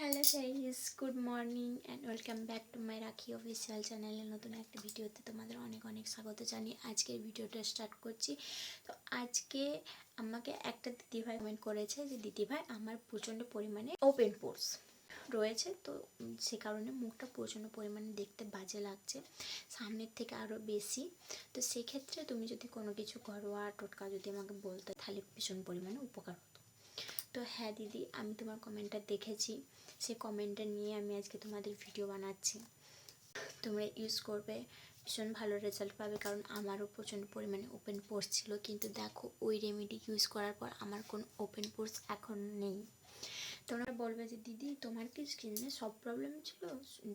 Hello guys good morning and welcome back to my Rakhi official চ্যানেলে নতুন একটা ভিডিওতে তোমাদের অনেক অনেক স্বাগত জানিয়ে আজকের ভিডিওটা স্টার্ট করছি। তো আজকে আমাকে একটা দিদিভাই কমেন্ট করেছে যে, দিদিভাই আমার প্রচণ্ড পরিমাণে ওপেন পোর্স রয়েছে। তো সে কারণে মুখটা প্রচণ্ড পরিমাণে দেখতে বাজে লাগছে, সামনের থেকে আরও বেশি। তো সেক্ষেত্রে তুমি যদি কোনো কিছু ঘরোয়া টোটকা যদি আমাকে বলতে, তাহলে ভীষণ পরিমাণে উপকার হতো। তো হ্যাঁ দিদি, আমি তোমার কমেন্টটা দেখেছি। সে কমেন্টটা নিয়ে আমি আজকে তোমাদের ভিডিও বানাচ্ছি। তোমরা ইউজ করবে, ভীষণ ভালো রেজাল্ট পাবে কারণ আমারও প্রচণ্ড পরিমাণে ওপেন পোর্স ছিল। কিন্তু দেখো, ওই রেমেডি ইউজ করার পর আমার কোনো ওপেন পোর্স এখন নেই। তোমরা বলবে যে, দিদি, তোমার কি স্কিনে সব প্রবলেম ছিল?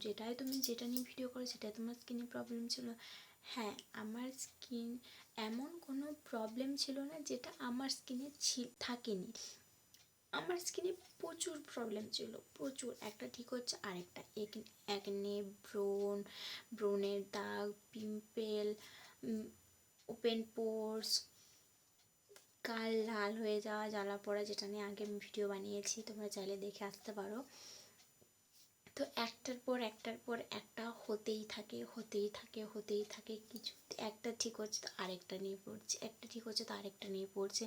যেটাই তুমি যেটা নিয়ে ভিডিও করো সেটাই তোমার স্কিনে প্রবলেম ছিল? হ্যাঁ আমার স্কিন এমন কোনো প্রবলেম ছিল না, যেটা আমার স্কিনে থাকেনি। আমার স্কিনে প্রচুর প্রবলেম ছিল, প্রচুর। একটা ঠিক হচ্ছে, আরেকটা একনে ব্রোন ব্রোনের দাগ পিম্পেল ওপেন পোর্স কাল লাল হয়ে যাওয়া জ্বালা পড়া যেটা নিয়ে আগে আমি ভিডিও বানিয়েছি, তোমরা চাইলে দেখে আসতে পারো। তো একটার পর একটার পর একটা হতেই থাকে হতেই থাকে হতেই থাকে, কিছু একটা ঠিক হচ্ছে তো আরেকটা নিয়ে পড়ছে, একটা ঠিক হচ্ছে তো আরেকটা নিয়ে পড়ছে।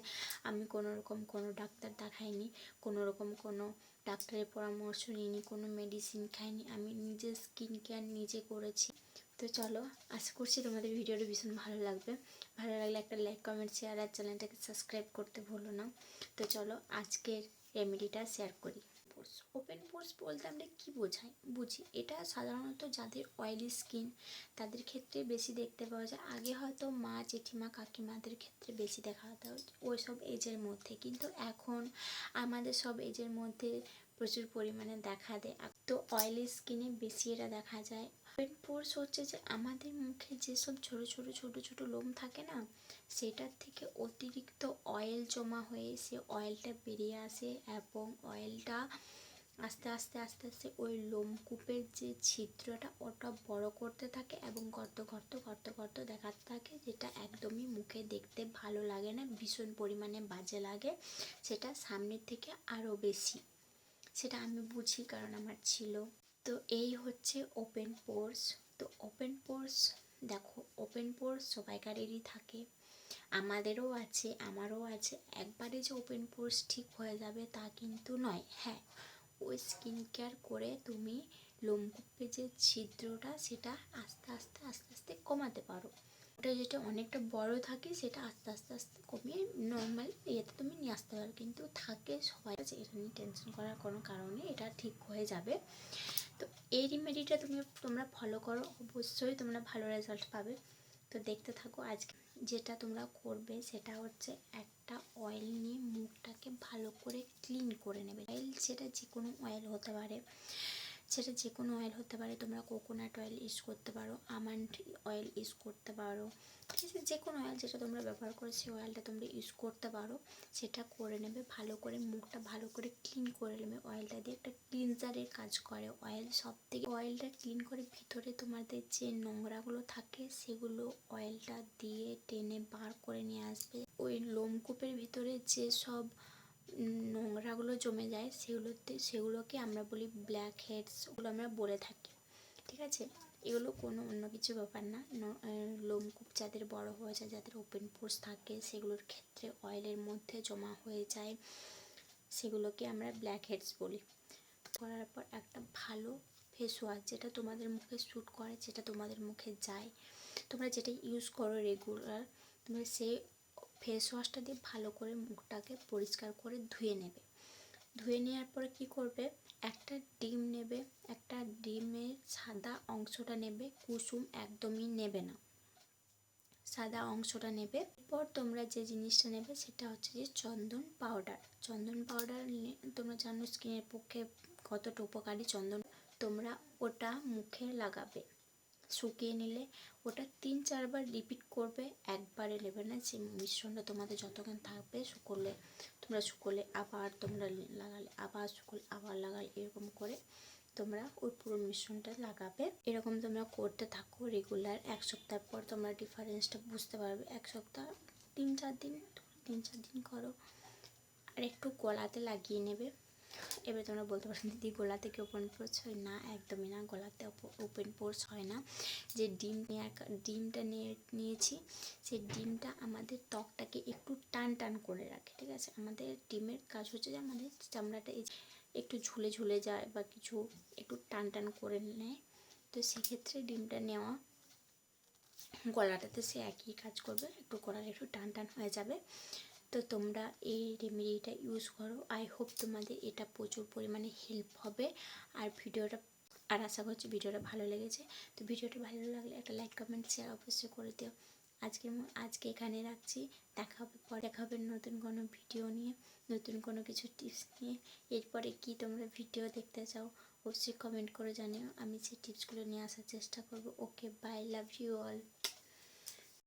আমি কোনো রকম কোনো ডাক্তার দেখাইনি, কোনো রকম কোনো ডাক্তারের পরামর্শ নিইনি, কোনো মেডিসিন খাইনি, আমি নিজে স্কিন কেয়ার নিজে করেছি। তো চলো, আশা করছি তোমাদের ভিডিওটা ভীষণ ভালো লাগবে। ভালো লাগলে একটা লাইক কমেন্ট শেয়ার আর চ্যানেলটাকে সাবস্ক্রাইব করতে ভুলো না। তো চলো, আজকের রেমেডিটা শেয়ার করি। পোর্স ওপেন পোর্স বলতে আমরা কী বোঝাই? বুঝি। এটা সাধারণত যাদের অয়েলি স্কিন তাদের ক্ষেত্রে বেশি দেখতে পাওয়া যায়। আগে হয়তো মা, জেঠিমা, কাকিমাদের ক্ষেত্রে বেশি দেখা হতো। ওই সব এজের মধ্যে। কিন্তু এখন আমাদের সব এজের মধ্যে প্রচুর পরিমাণে দেখা দেয়। তো অয়েলি স্কিনে বেশি এটা দেখা যায়। ওপেন পোর্স হচ্ছে যে আমাদের মুখে যেসব ছোট ছোট ছোট ছোট লোম থাকে না, সেটার থেকে অতিরিক্ত অয়েল জমা হয়ে সে অয়েলটা বেরিয়ে আসে এবং অয়েলটা আস্তে আস্তে আস্তে আস্তে ওই লোমকূপের যে ছিদ্রটা ওটা বড় করতে থাকে এবং গর্ত গর্ত গর্ত গর্ত দেখাতে থাকে, যেটা একদমই মুখে দেখতে ভালো লাগে না, ভীষণ পরিমাণে বাজে লাগে, সেটা সামনের থেকে আরও বেশি। সেটা আমি বুঝি কারণ আমার ছিল। তো এই হচ্ছে ওপেন পোর্স তো ওপেন পোর্স দেখো ওপেন পোর্স সবাইকারেরই থাকে। আমাদেরও আছে, আমারও আছে। একবারে যে ওপেন পোর্স ঠিক হয়ে যাবে তা কিন্তু নয়। হ্যাঁ ওই স্কিন কেয়ার করে তুমি লোমকূপে যে ছিদ্রটা সেটা আস্তে আস্তে আস্তে আস্তে কমাতে পারো। ওটা যেটা অনেকটা বড় থাকে সেটা আস্তে আস্তে আস্তে কমিয়ে নর্মাল ইয়েতে তুমি নিয়ে আসতে পারো। কিন্তু থাকে সবাই আছে, এটা নিয়ে টেনশন করার কোনো কারণে এটা ঠিক হয়ে যাবে। তো এই রেমেডিটা তুমি, তোমরা ফলো করো, অবশ্যই তোমরা ভালো রেজাল্ট পাবে। তো দেখতে থাকো আজকে। যেটা তোমরা করবে সেটা হচ্ছে একটা অয়েল নিয়ে মুখটাকে ভালো করে ক্লিন করে নেবে। অয়েল সেটা যে কোনো অয়েল হতে পারে। সেটা যে কোনো অয়েল হতে পারে। তোমরা কোকোনাট অয়েল ইউজ করতে পারো আমন্ড অয়েল ইউজ করতে পারো। ঠিক আছে? যে কোনো অয়েল যেটা তোমরা ব্যবহার করে, সেই অয়েলটা তোমরা ইউজ করতে পারো। সেটা করে নেবে, ভালো করে মুখটা ভালো করে ক্লিন করে নেবে। অয়েলটা দিয়ে একটা ক্লিনজারের কাজ করে। অয়েল সব থেকে অয়েলটা ক্লিন করে ভিতরে তোমাদের যে নোংরাগুলো থাকে, সেগুলো অয়েলটা দিয়ে টেনে বার করে নিয়ে আসবে। ওই লোমকূপের ভিতরে যে সব নোংরাগুলো জমে যায়, সেগুলোতে, সেগুলোকে আমরা বলি ব্ল্যাক হেডস ওগুলো আমরা বলে থাকি, ঠিক আছে? এগুলো কোনো অন্য কিছু ব্যাপার না। লোমকূপ যাদের বড় হয়ে যায়, যাদের ওপেন পোর্স থাকে, সেগুলোর ক্ষেত্রে অয়েলের মধ্যে জমা হয়ে যায়, সেগুলোকে আমরা ব্ল্যাক হেডস বলি। করার পর একটা ভালো ফেস ওয়াশ যেটা তোমাদের মুখে শ্যুট করে, যেটা তোমাদের মুখে যায়, তোমরা যেটা ইউজ করো রেগুলার তোমরা সেই ফেস ওয়াশটা দিয়ে ভালো করে মুখটাকে পরিষ্কার করে ধুয়ে নেবে। ধুয়ে নেওয়ার পরে কি করবে? একটা ডিম নেবে, একটা ডিমের সাদা অংশটা নেবে, কুসুম একদমই নেবে না। সাদা অংশটা নেবে। এরপর তোমরা যে জিনিসটা নেবে সেটা হচ্ছে যে চন্দন পাউডার চন্দন পাউডার তোমরা জানো স্কিনের পক্ষে কতটা উপকারী চন্দন। তোমরা ওটা মুখে লাগাবে। শুকিয়ে নিলে ওটা তিন চারবার রিপিট করবে, একবারে নেবে না। যে মিশ্রণটা তোমাদের যতক্ষণ থাকবে শুকোলে, তোমরা শুকোলে, আবার তোমরা লাগালে, আবার শুকোলে, আবার লাগালে, এরকম করে তোমরা ওই পুরো মিশ্রণটা লাগাবে। এরকম তোমরা করতে থাকো রেগুলার এক সপ্তাহ পর তোমরা ডিফারেন্সটা বুঝতে পারবে। এক সপ্তাহ, তিন চার দিন, তিন চার দিন করো। আর একটু গলাতে লাগিয়ে নেবে। এবার তোমরা বলতে পারো দিদি, গোলাতে কি ওপেন পোর্স হয় না? একদমই না, গোলাতে ওপেন পোর্স হয় না। যে ডিম নেওয়ার ডিমটা নিয়ে, নিয়েছি, সেই ডিমটা আমাদের ত্বকটাকে একটু টান টান করে রাখে, ঠিক আছে? আমাদের ডিমের কাজ হচ্ছে যে আমাদের চামড়াটা একটু ঝুলে ঝুলে যায় বা কিছু একটু টান টান করে নেয়। তো সেক্ষেত্রে ডিমটা নেওয়া, গলাটাতে সে একই কাজ করবে, একটু গলাটা একটু টান টান হয়ে যাবে। তো তোমরা এই রেমেডিটা ইউজ করো। আই হোপ তোমাদের এটা প্রচুর পরিমাণে হেল্প হবে। আর ভিডিওটা, আর আশা করছি ভিডিওটা ভালো লেগেছে। তো ভিডিওটা ভালো লাগলে একটা লাইক কমেন্ট শেয়ার অবশ্যই করে দিও। আজকে আজকে এখানে রাখছি। দেখা হবে পরে, দেখা হবে নতুন কোনো ভিডিও নিয়ে, নতুন কোনো কিছু টিপস নিয়ে। এরপরে কি তোমরা ভিডিও দেখতে চাও, অবশ্যই কমেন্ট করে জানিও। আমি সেই টিপসগুলো নিয়ে আসার চেষ্টা করব। Okay bye love you all